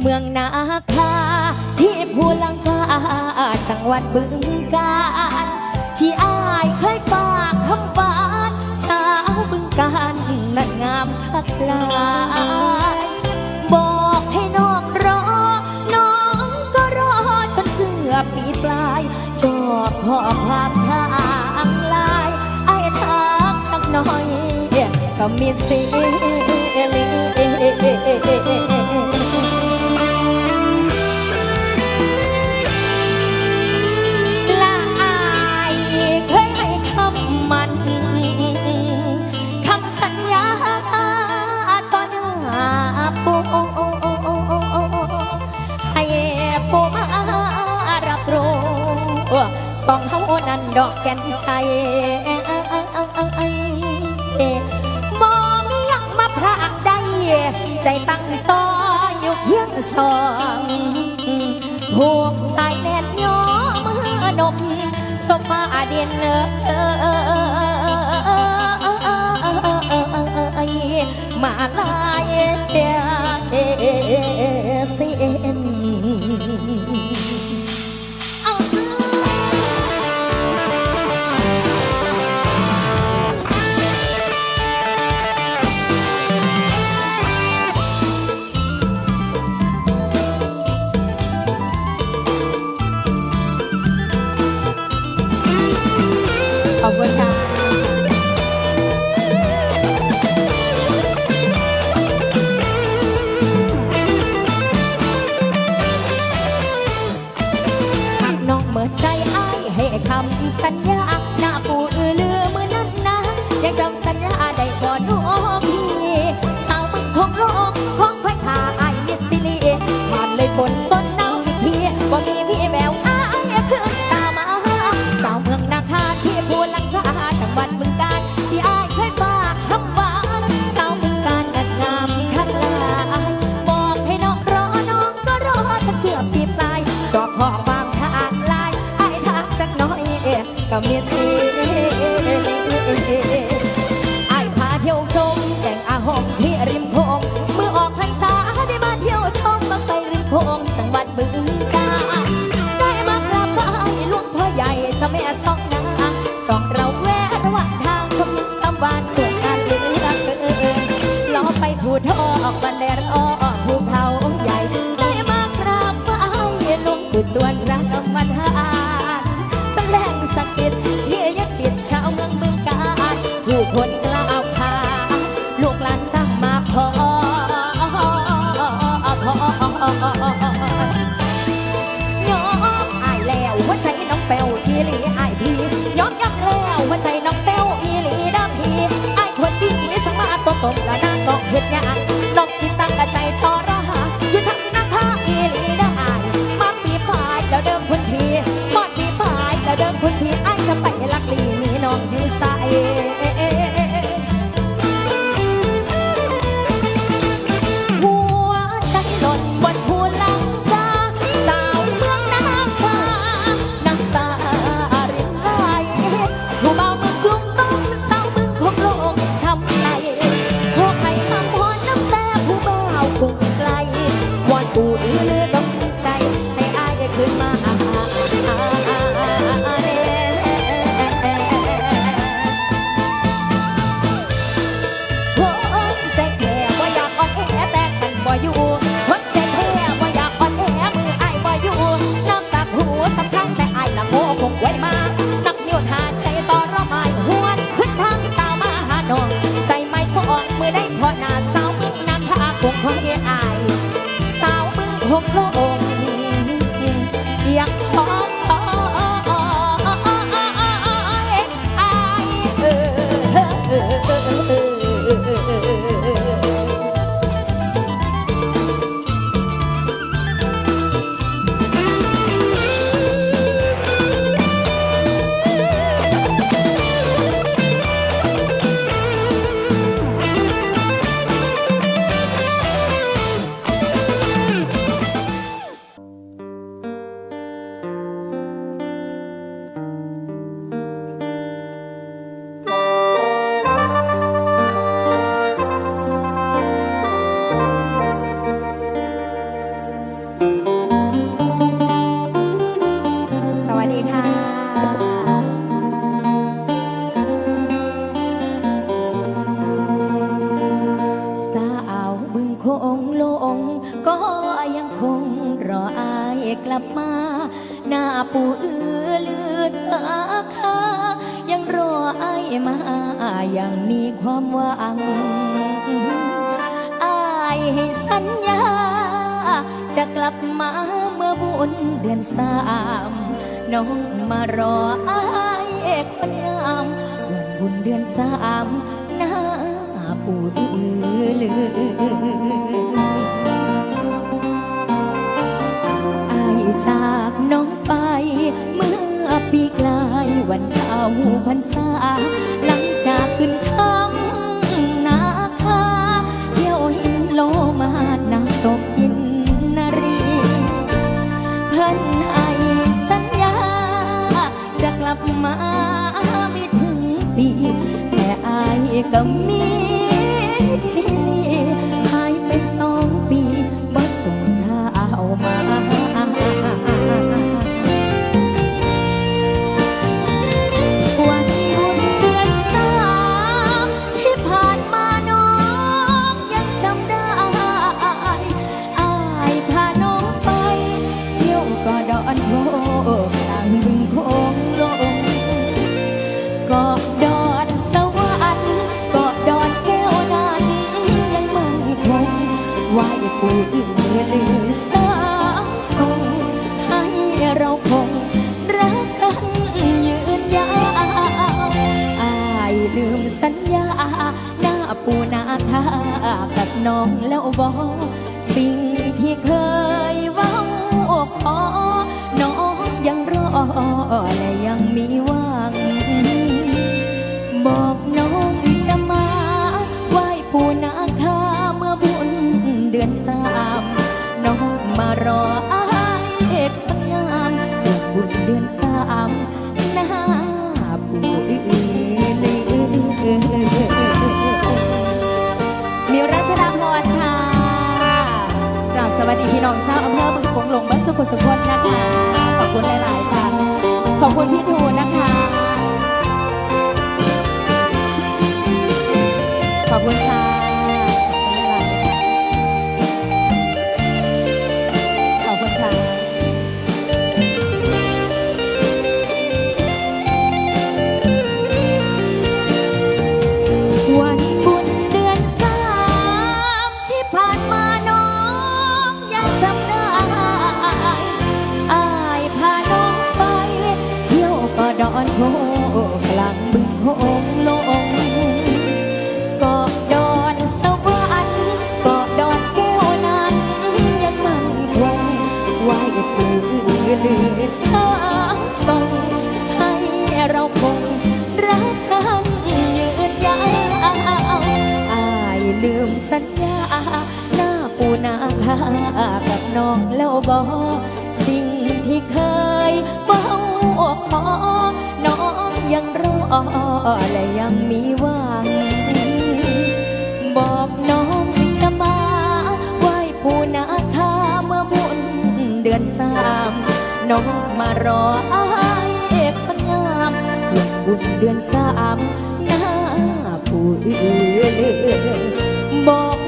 เมืองนาคา ที่ภูลังกาจังหวัดบึงกาฬที่อายเคยปากคำบานสาวบึงกาฬนั้นงามคักลายบอกให้น้องรอ น้องก็รอจนเกือบปีปลายจอบขอความทางลายไอ้ทางชักน้อย ก็มีเสียเลย สองเฮานันดอกแก่นใจบ่มียังมาพรากได้ ใจตั้งต่ออยู่เพียงสองผูกสายแน่นย้อมือนมสฟาเด่นเออมาลายเดียเสี 告别 อีหลีไอพียอมยอมแล้วมัวใจน้องเต้าอีหลีดำพีไอคนดีมีสมาร์ตตกและน่าต้องเห็นงาน ของพระองค์อยากขอ อไอ้ายมายังมีความหวังอายให้สัญญา จะกลับมาเมื่อบุญเดือนสามน้องมารออายคนงามวันบุญเดือนสามหน้าปูอือลืออายจากน้องไปเมื่อ ปีกลายวันเข้าพรรษา หลังจากขึ้นทาง ดอนโพกลางบึงโคงลงกาะดอนสวรรค์กาะดอนแก้วนั้นยังมั่นคงไหวปู่อื่นลือสามส่งให้เราคงรักกันยืนยาวอายลืมสัญญาหน้าปูนาคากับน้องแล้วบอกสิ่งที่เคยเว้าขอน้องยังรอ และยังมีหวัง บอกน้องจะมาไหว้ปูนาคาเมื่อบุญเดือนสามน้องมารออายคนงามเมื่อบุญเดือนสามหน้าปูลืมีรัชดาพรค่ะกรา วัสดีพี่น้องชาวอำเภอบึงโขงหลงบ้านสุขสุขนนะคะ ขอบคุณหลาย ๆ ค่ะ ขอบคุณพี่ทูนะคะ ขอบคุณค่ะ อนโพกลางบึงโขงลงเกาะดอนสวรรค์เกาะดอนแก้วนั้นยังมั่นคงไหวปือลือสางส่งให้เราคงรักกันยืนยาวอายลืมสัญญาหน้าปูนาคากับน้องแล้วบอก และยังมีหวัง บอกน้องจะมาไหว้ปูนาคาเมื่อบุญเดือนสามน้องมารออายเอกพงามหลงบุญเดือนสามหน้าปูอื่นบอก